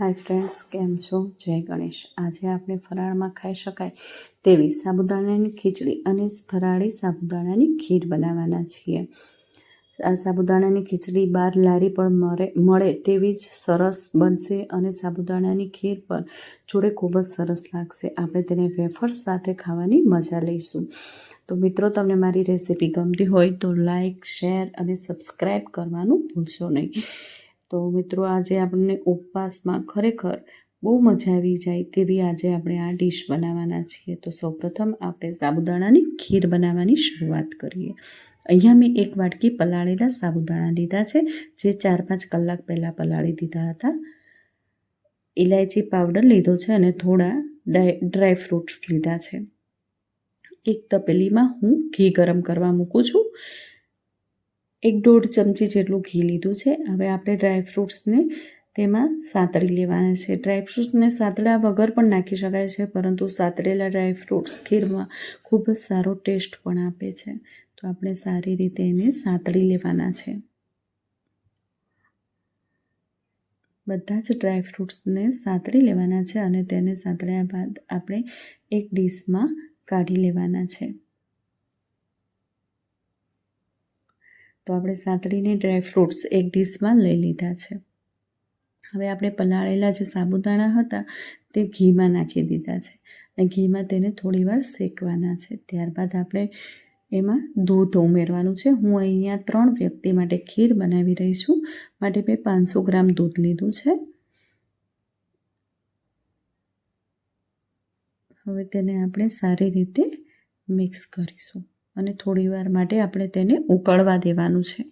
Hi friends કેમ છો? જય ગણેશ. આજે આપણે ફરાળમાં ખાઈ શકાય તેવી સાબુદાણાની ખીચડી અને ફરાળી સાબુદાણાની ખીર બનાવવાના છીએ. આ સાબુદાણાની ખીચડી બાર લારી પણ મળે મળે તેવી જ સરસ બનશે અને સાબુદાણાની ખીર પર જોડે ખૂબ જ સરસ લાગશે. આપણે તેને વેફર્સ સાથે ખાવાની મજા લઈશું. તો મિત્રો, તમને મારી રેસીપી ગમતી હોય તો લાઈક, શેર અને સબસ્ક્રાઈબ કરવાનું ભૂલશો નહીં. તો મિત્રો, આજે આપણને ઉપવાસમાં ખરેખર બહુ મજા આવી જાય તેવી આજે આપણે આ ડીશ બનાવવાના છીએ. તો સૌપ્રથમ આપણે સાબુદાણાની ખીર બનાવવાની શરૂઆત કરીએ. અહીંયા મેં એક વાટકી પલાળેલા સાબુદાણા લીધા છે, જે ચાર પાંચ કલાક પહેલાં પલાળી દીધા હતા. ઇલાયચી પાવડર લીધો છે અને થોડા ડ્રાય ફ્રૂટ્સ લીધા છે. એક તપેલીમાં હું ઘી ગરમ કરવા મૂકું છું. એક દોઢ ચમચી જેટલું ઘી લીધું છે. હવે આપણે ડ્રાયફ્રૂટ્સને તેમાં સાતળી લેવાના છે. ડ્રાયફ્રૂટ્સને સાતળ્યા વગર પણ નાખી શકાય છે, પરંતુ સાતળેલા ડ્રાયફ્રૂટ્સ ખીરમાં ખૂબ જ સારો ટેસ્ટ પણ આપે છે. તો આપણે સારી રીતે એને સાતળી લેવાના છે. બધા જ ડ્રાયફ્રૂટ્સને સાતળી લેવાના છે અને તેને સાતળ્યા બાદ આપણે એક ડીશમાં કાઢી લેવાના છે. તો આપણે સાતડીને ડ્રાય ફ્રૂટ્સ એક ડીશમાં લઈ લીધા છે. હવે આપણે પલાળેલા જે સાબુદાણા હતા તે ઘીમાં નાખી દીધા છે અને ઘીમાં તેને થોડીવાર શેકવાના છે. ત્યારબાદ આપણે એમાં દૂધ ઉમેરવાનું છે. હું અહીંયા ત્રણ વ્યક્તિ માટે ખીર બનાવી રહી છું. માટે મેં પાંચસો ગ્રામ દૂધ લીધું છે. હવે તેને આપણે સારી રીતે મિક્સ કરીશું. અને થોડીવાર માટે આપણે તેને ઉકળવા દેવાનું છે.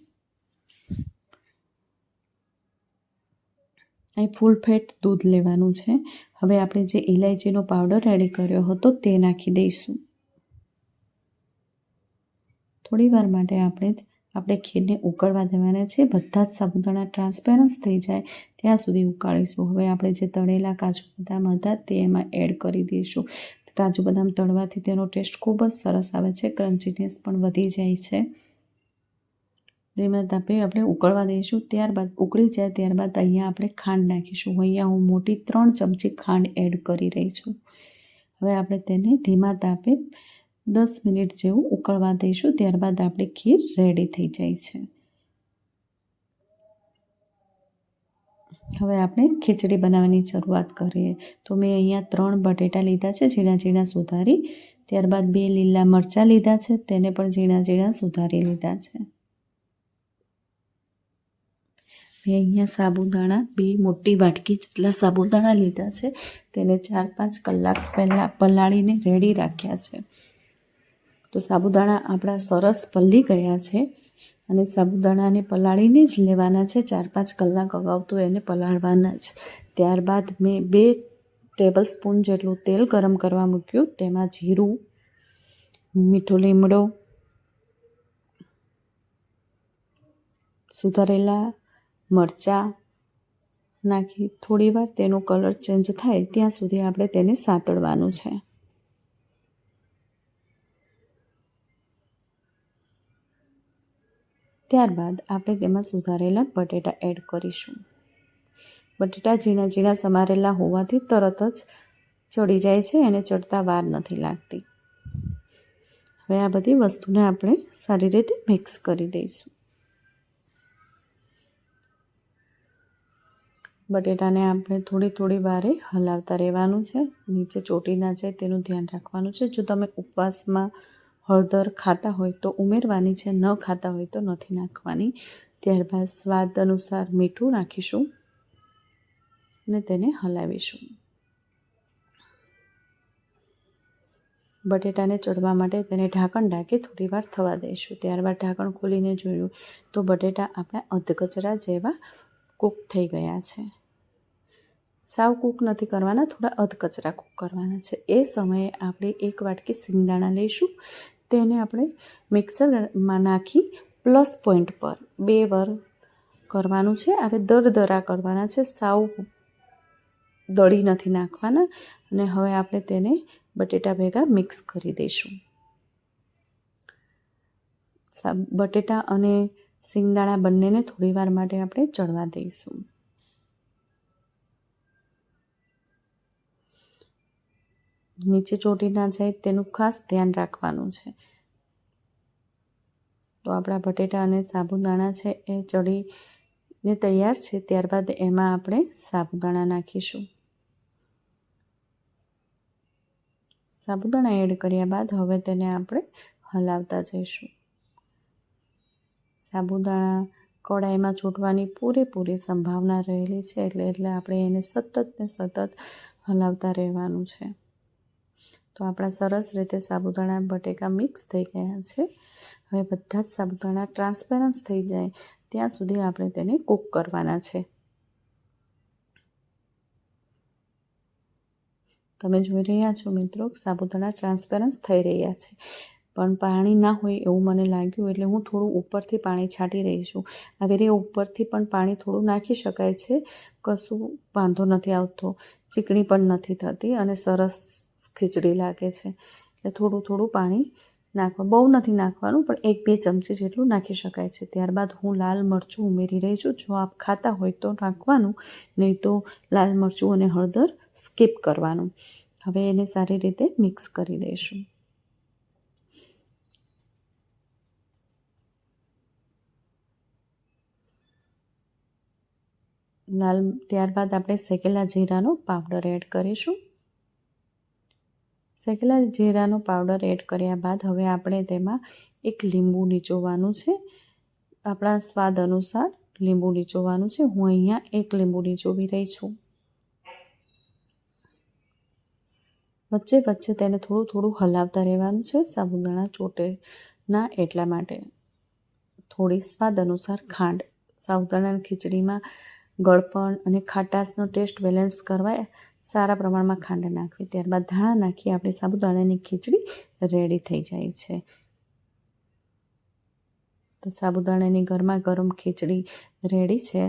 અહીં ફૂલ ફેટ દૂધ લેવાનું છે. હવે આપણે જે ઇલાયચીનો પાવડર રેડી કર્યો હતો તે નાખી દઈશું. થોડીવાર માટે આપણે આપણે ખીરને ઉકળવા દેવાના છે. બધા જ સાબુદાણા ટ્રાન્સપેરન્સ થઈ જાય ત્યાં સુધી ઉકાળીશું. હવે આપણે જે તળેલા કાજુ બદામ હતા તે એમાં એડ કરી દઈશું. કાજુ બદામ તળવાથી તેનો ટેસ્ટ ખૂબ જ સરસ આવે છે. ક્રન્ચીનેસ પણ વધી જાય છે. ધીમા તાપે આપણે ઉકળવા દઈશું, ત્યારબાદ ઉકળી જાય ત્યારબાદ અહીંયા આપણે ખાંડ નાખીશું. અહીંયા હું મોટી ત્રણ ચમચી ખાંડ એડ કરી રહી છું. હવે આપણે તેને ધીમા તાપે દસ મિનિટ જેવું ઉકળવા દઈશું. ત્યારબાદ આપણી ખીર રેડી થઈ જાય છે. હવે આપણે ખીચડી બનાવવાની શરૂઆત કરીએ. તો મેં અહીંયા ત્રણ બટેટા લીધા છે, ઝીણા ઝીણા સુધારી. ત્યારબાદ બે લીલા મરચાં લીધા છે, તેને પણ ઝીણા ઝીણા સુધારી લીધા છે. મેં અહીંયા સાબુદાણા, બે મોટી વાટકી જેટલા સાબુદાણા લીધા છે, તેને ચાર પાંચ કલાક પહેલાં પલાળીને રેડી રાખ્યા છે. તો સાબુદાણા આપણા સરસ પલ્લી ગયા છે. અને સાબુદાણાને પલાળીને જ લેવાના છે. ચાર પાંચ કલાક અગાઉ તો એને પલાળવાના જ. ત્યારબાદ મેં બે ટેબલ સ્પૂન જેટલું તેલ ગરમ કરવા મૂક્યું. તેમાં જીરું, મીઠો લીમડો, સુધારેલા મરચાં નાખી. થોડીવાર તેનો કલર ચેન્જ થાય, ત્યાં સુધી આપણે તેને સાતળવાનું છે. ત્યારબાદ આપણે તેમાં સુધારેલા બટેટા એડ કરીશું. બટેટા ઝીણા ઝીણા સમારેલા હોવાથી તરત જ ચડી જાય છે અને ચડતા વાર નથી લાગતી. હવે આ બધી વસ્તુને આપણે સારી રીતે મિક્સ કરી દઈશું. બટેટાને આપણે થોડી થોડી વારે હલાવતા રહેવાનું છે. નીચે ચોટી ના જાય તેનું ધ્યાન રાખવાનું છે. જો તમે ઉપવાસમાં હળદર ખાતા હોય તો ઉમેરવાની છે, ન ખાતા હોય તો નથી નાખવાની. ત્યારબાદ સ્વાદ અનુસાર મીઠું નાખીશું અને તેને હલાવીશું. બટેટાને ચડવા માટે તેને ઢાંકણ ઢાંકી થોડીવાર થવા દઈશું. ત્યારબાદ ઢાંકણ ખોલીને જોયું તો બટેટા આપણા અધકચરા જેવા કૂક થઈ ગયા છે. સાવ કૂક નથી કરવાના, થોડા અધકચરા કૂક કરવાના છે. એ સમયે આપણે એક વાટકી સિંગદાણા લઈશું. તેને આપણે મિક્સરમાં નાખી પ્લસ પોઈન્ટ પર બે વાર કરવાનું છે. હવે દરદરા કરવાના છે. સાવ દળી નથી નાખવાના અને હવે આપણે તેને બટેટા ભેગા મિક્સ કરી દઈશું. બટેટા અને સિંગદાણા બંનેને થોડીવાર માટે આપણે ચડવા દઈશું. નીચે ચોટી ના જાય તેનું ખાસ ધ્યાન રાખવાનું છે. તો આપણા બટેટા અને સાબુદાણા છે એ ચડીને તૈયાર છે, ત્યારબાદ એમાં આપણે સાબુદાણા નાખીશું. સાબુદાણા એડ કર્યા બાદ હવે તેને આપણે હલાવતા જઈશું. સાબુદાણા કડાઈમાં છૂટવાની પૂરેપૂરી સંભાવના રહેલી છે એટલે એટલે આપણે એને સતત ને સતત હલાવતા રહેવાનું છે. તો આપણા સરસ રીતે સાબુદાણા બટેકા મિક્સ થઈ ગયા છે. હવે બધા જ સાબુદાણા ટ્રાન્સપેરન્સ થઈ જાય ત્યાં સુધી આપણે તેને કૂક કરવાના છે. તમે જોઈ રહ્યા છો મિત્રો, સાબુદાણા ટ્રાન્સપેરન્સ થઈ રહ્યા છે. પણ પાણી ના હોય એવું મને લાગ્યું, એટલે હું થોડું ઉપરથી પાણી છાંટી રહી છું. આવી રીતે ઉપરથી પણ પાણી થોડું નાખી શકાય છે. કશું વાંધો નથી આવતો. ચીકણી પણ નથી થતી અને સરસ ખીચડી લાગે છે. એટલે થોડું થોડું પાણી નાખવા, બહુ નથી નાખવાનું, પણ એક, બે ચમચી જેટલું નાખી શકાય છે. ત્યારબાદ હું લાલ મરચું ઉમેરી રહી છું. જો આપ ખાતા હોય તો નાખવાનું, નહીં તો લાલ મરચું અને હળદર સ્કીપ કરવાનું. હવે એને સારી રીતે મિક્સ કરી દઈશું. લાલ, ત્યારબાદ આપણે શેકેલા જીરાનો પાવડર એડ કરીશું. શેકેલા જીરાનો પાવડર એડ કર્યા બાદ હવે આપણે તેમાં એક લીંબુ નીચોવાનું છે. આપણા સ્વાદ અનુસાર લીંબુ નીચોવાનું છે. હું અહીંયા એક લીંબુ નીચોવી રહી છું. વચ્ચે વચ્ચે તેને થોડું થોડું હલાવતા રહેવાનું છે. સાબુદાણા ચોટે ના એટલા માટે. થોડી સ્વાદ અનુસાર ખાંડ. સાબુદાણાની ખીચડીમાં ગળપણ અને ખાટાશનો ટેસ્ટ બેલેન્સ કરવા સારા પ્રમાણમાં ખાંડ નાખવી, ત્યારબાદ ધાણા નાખી આપણી સાબુદાણાની ખીચડી રેડી થઈ જાય છે. તો સાબુદાણાની ગરમા ગરમ ખીચડી રેડી છે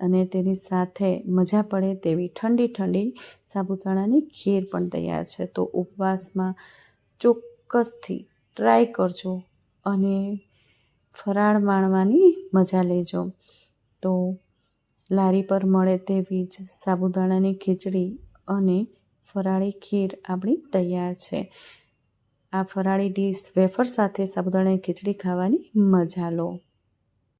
અને તેની સાથે મજા પડે તેવી ઠંડી ઠંડી સાબુદાણાની ખીર પણ તૈયાર છે. તો ઉપવાસમાં ચોક્કસથી ટ્રાય કરજો અને ફરાળ માણવાની મજા લેજો. તો લારી પર મળે તેવી જ સાબુદાણાની ખીચડી અને ફરાળી ખીર આપણી તૈયાર છે. આ ફરાળી ડીશ વેફર સાથે સાબુદાણાની ખીચડી ખાવાની મજા લો.